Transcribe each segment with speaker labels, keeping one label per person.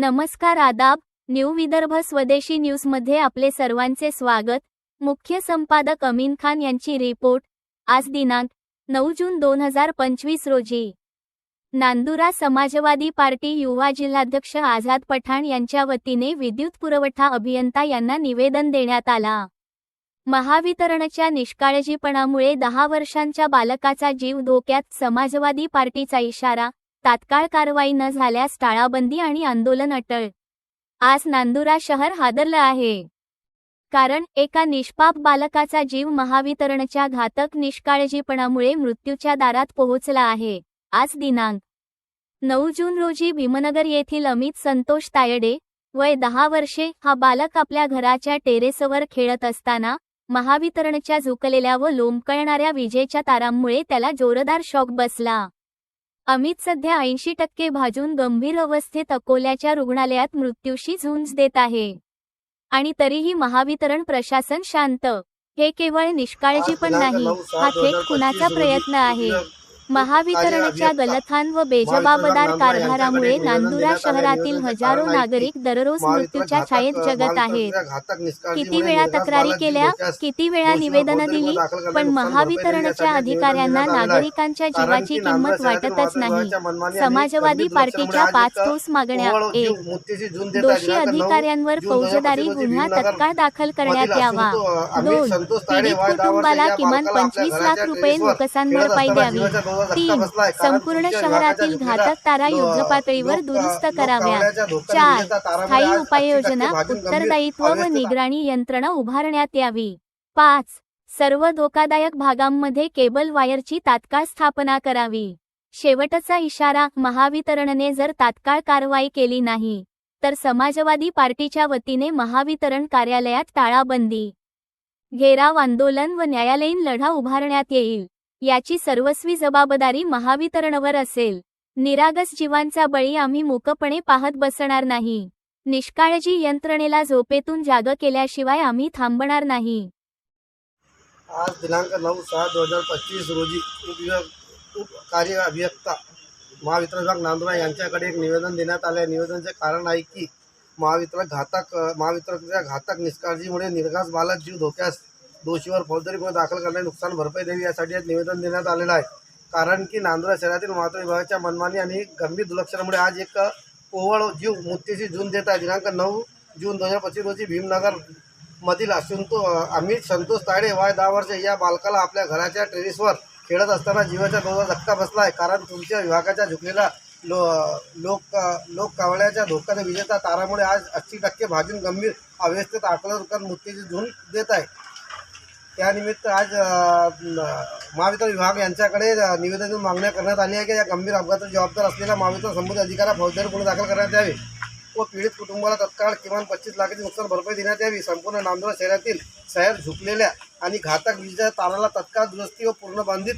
Speaker 1: नमस्कार आदाब न्यू विदर्भ स्वदेशी न्यूजमध्ये आपले सर्वांचे स्वागत. मुख्य संपादक अमीन खान यांची रिपोर्ट. आज दिनांक नऊ जून दोन हजार पंचवीस रोजी. नांदुरा समाजवादी पार्टी युवा जिल्हाध्यक्ष आझाद पठाण यांच्या वतीने विद्युत पुरवठा अभियंता यांना निवेदन देण्यात आला. महावितरणच्या निष्काळजीपणामुळे दहा वर्षांच्या बालकाचा जीव धोक्यात समाजवादी पार्टीचा इशारा तात्काळ कारवाई न झाल्यास टाळाबंदी आणि आंदोलन अटळ. आज नांदुरा शहर हादरलं आहे. कारण एका निष्पाप बालकाचा जीव महावितरणच्या घातक निष्काळजीपणामुळे मृत्यूच्या दारात पोहोचला आहे. आज दिनांक नऊ जून रोजी भीमनगर येथील अमित संतोष तायडे वय दहा वर्षे हा बालक आपल्या घराच्या टेरेसवर खेळत असताना महावितरणच्या झुकलेल्या व लोंबकळणाऱ्या विजेच्या तारांमुळे त्याला जोरदार शॉक बसला. अमित सध्या ऐंशी टक्के भाजून गंभीर अवस्थेत अकोल्याच्या रुग्णालयात मृत्यूशी झुंज देत आहे. आणि तरीही महावितरण प्रशासन शांत. हे केवळ निष्काळजीपण नाही हा थेट खुनाचा प्रयत्न आहे. महावितरणच्या गलथान व बेजबाबदार कारभारामुळे नांदुरा शहरातील हजारो नागरिक दररोज मृत्यूच्या छायेत जगत आहेत. किती वेळा तक्रारी केल्या? किती वेळा निवेदनं दिली? पण महावितरणच्या अधिकाऱ्यांना नागरिकांच्या जीवाची किंमत वाटतच नाही. समाजवादी पार्टीच्या पाच ठोस मागण्या एक. दोषी अधिकाऱ्यांवर फौजदारी गुन्हा तत्काळ दाखल करण्यात यावा. दोन. पीडित कुटुंबाला किमान पंचवीस लाख रुपये नुकसान भरपाई द्यावी तीन संपूर्ण शहरातील घातक तारा युद्धपातळीवर दुरुस्त कराव्या चार स्थायी उपाययोजना उत्तरदायित्व व निगराणी यंत्रणा उभारण्यात यावी. पाच सर्व धोकादायक भागांमध्ये केबल वायरची तात्काळ स्थापना करावी. शेवटचा इशारा महावितरणने जर तात्काळ कारवाई केली नाही तर समाजवादी पार्टीच्या वतीने महावितरण कार्यालयात टाळाबंदी घेराव आंदोलन व न्यायालयीन लढा उभारण्यात येईल. याची सर्वस्वी जबाबदारी महावितरणवर असेल. निरागस जीवांचा बळी आम्ही मूकपणे पाहत बसणार नाही. निष्काळजी यंत्रणेला झोपेतून जाग केल्याशिवाय आम्ही थांबणार नाही.
Speaker 2: आज दिनांक नऊ सहा दोन हजार पच्चीस रोजी उपविभाग उप कार्य अभियंता महावितरण विभाग नांदुरा यांच्याकडे एक निवेदन देण्यात आले निवेदनाचे कारण आहे की महावितरण घातक महावितरणच्या घातक निष्काळजीमुळे निर्घास बालक जीव धोक्यास दोषीवर फौजदारी गुन्हा दाखल करण्यास नुकसान भरपाई द्यावी यासाठी आज निवेदन देण्यात आलेलं आहे. कारण की नांदुरा शहरातील वाहतूक विभागाच्या मनमानी आणि गंभीर दुर्लक्षणामुळे आज एक ओवळ जीव मृत्यूची जून देत आहे. दिनांक नऊ जून दोन हजार पच्चीस रोजी भीमनगर मधील असंतो अमित संतोष तायडे वय दहा वर्ष या बालकाला आपल्या घराच्या टेरिसवर खेळत असताना जीवाच्या डोळा धक्का बसला आहे. कारण तुमच्या विभागाच्या झुकलेला लो लोक लोक कावळ्याच्या धोक्याने विजेता तारामुळे आज अस्सी टक्के भाजून गंभीर अव्यवस्थेत आकलन रुपयात मृत्यूची झूल देत आहे. त्यानिमित्त आज महावितरण विभाग यांच्याकडे निवेदन मागण्या करण्यात आली आहे की या गंभीर अपघाताची जबाबदार असलेल्या महावितरण संबंधित अधिकाऱ्या फौजदारी गुन्हा दाखल करण्यात यावे व पीडित कुटुंबाला तत्काळ किमान पच्चीस लाखाची नुकसान भरपाई देण्यात यावी. संपूर्ण नांदुरा शहरातील शहर झुकलेल्या आणि घातक विजेच्या ताराला तत्काळ दुरुस्ती व पूर्णबांधित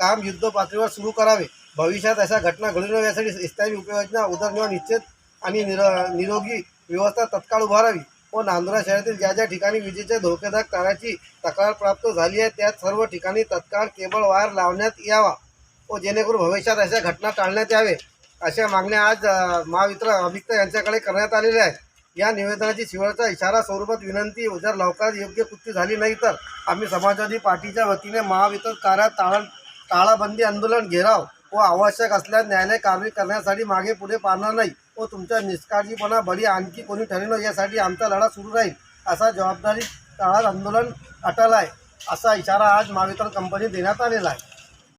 Speaker 2: काम युद्ध पातळीवर सुरू करावे. भविष्यात अशा घटना घडू नये यासाठी स्थायी उपाययोजना उदरनिर्वाह निश्चित आणि निर निरोगी व्यवस्था तत्काळ उभारावी. व नांदुरा शहरातील ज्या ज्या ठिकाणी विजेच्या धोकेदायक ताराची तक्रार प्राप्त झाली आहे त्या सर्व ठिकाणी तत्काळ केबल वायर लावण्यात यावा व जेणेकरून भविष्यात अशा घटना टाळण्यात यावे अशा मागण्या आज महावित्र महावितरण अभिक्त यांच्याकडे करण्यात आलेल्या आहेत. या निवेदनाची शेवटचा इशारा स्वरूपात विनंती जर लवकरात योग्य कृती झाली नाही तर आम्ही समाजवादी पार्टीच्या वतीने महावितरण कार्यात टाळा टाळाबंदी आंदोलन घेराव व आवश्यक असल्यास न्यायालय कारवाई करण्यासाठी मागे पुढे पाहणार नाही. हो, व तुमच्या निष्काळजीपणा बळी आणखी कोणी ठरेल यासाठी आमचा लढा सुरू राहील असा जबाबदारी काळात आंदोलन अटल आहे असा इशारा आज महावितरण कंपनी देण्यात आलेला आहे.